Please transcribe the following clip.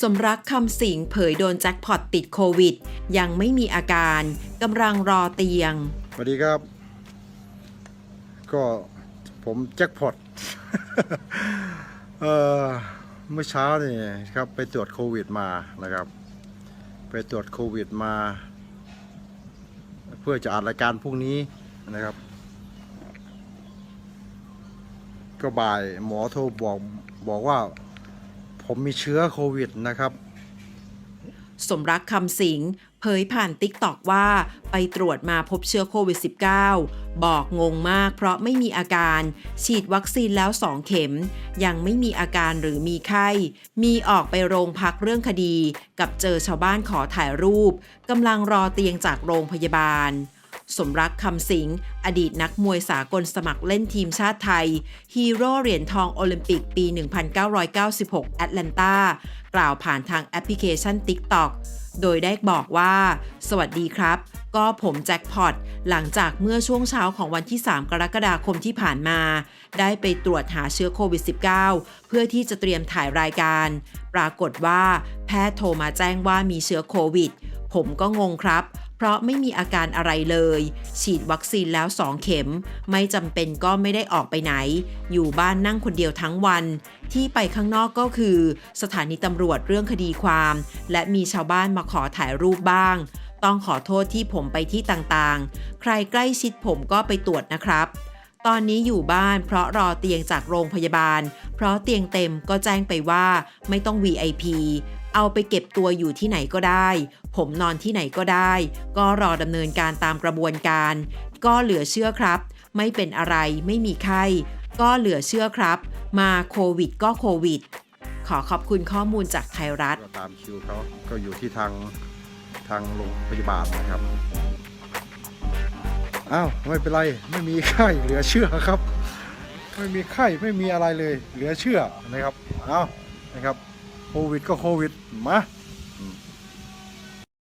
สมรักคำสิงเผยโดนแจ็คพอตติดโควิด ยังไม่มีอาการกำลังรอเตียง สวัสดีครับ ก็ผมแจ็คพอต เอ่อเมื่อเช้านี่ครับไปตรวจโควิดมานะครับ ไปตรวจโควิดมา เพื่อจะอัดรายการพรุ่งนี้นะครับ ก็บ่ายหมอโทรบอกบอกว่า ผมมีเชื้อโควิดนะครับ สมรักคำสิงเผยผ่านติ๊กตอกว่าไปตรวจมาพบเชื้อโควิด -19 บอกงงมากเพราะไม่มีอาการ ฉีดวัคซีนแล้ว 2 เข็ม ยังไม่มีอาการหรือมีไข้ มีออกไปโรงพักเรื่องคดี กับเจอชาวบ้านขอถ่ายรูปกำลังรอเตียงจากโรงพยาบาล สมรักคำสิง อดีตนักมวยสากลสมัครเล่นทีมชาติไทย ฮีโร่เหรียญทองโอลิมปิกปี 1996 แอตแลนตากล่าวผ่านทางแอปพลิเคชัน TikTok โดยได้บอกว่า สวัสดีครับ ก็ผมแจ็คพอต หลังจากเมื่อช่วงเช้าของวันที่ 3 กรกฎาคมที่ผ่านมา ได้ไปตรวจหาเชื้อโควิด -19 เพื่อที่จะเตรียมถ่ายรายการ ปรากฏว่า แพทย์โทรมาแจ้งว่ามีเชื้อโควิด ผมก็งงครับ เพราะไม่มีอาการอะไรเลย ฉีดวัคซีนแล้ว 2 เข็ม ไม่จำเป็นก็ไม่ได้ออกไปไหน อยู่บ้านนั่งคนเดียวทั้งวัน ที่ไปข้างนอกก็คือ สถานีตำรวจเรื่องคดีความ และมีชาวบ้านมาขอถ่ายรูปบ้าง ต้องขอโทษที่ผมไปที่ต่างๆ ใครใกล้ชิดผมก็ไปตรวจนะครับตอนนี้อยู่บ้านเพราะรอเตียงจากโรงพยาบาล เพราะเตียงเต็มก็แจ้งไปว่าไม่ต้อง VIP เอาไปเก็บตัวอยู่ที่ไหนก็ได้ ผมนอนที่ไหนก็ได้ ก็รอดำเนินการตามกระบวนการ ก็เหลือเชื่อครับ ไม่เป็นอะไรไม่มีไข้ ก็เหลือเชื่อครับ มาโควิดก็โควิด ขอขอบคุณข้อมูลจากไทยรัฐ ตามคิวเขาก็อยู่ที่ทางทางโรงพยาบาลนะครับ อ้าวไม่เป็นไรไม่มีไข้เหลือเชื่อครับ ไม่มีไข้ไม่มีอะไรเลย เหลือเชื่อนะครับ เอานะครับ ควิดก็โควิด มา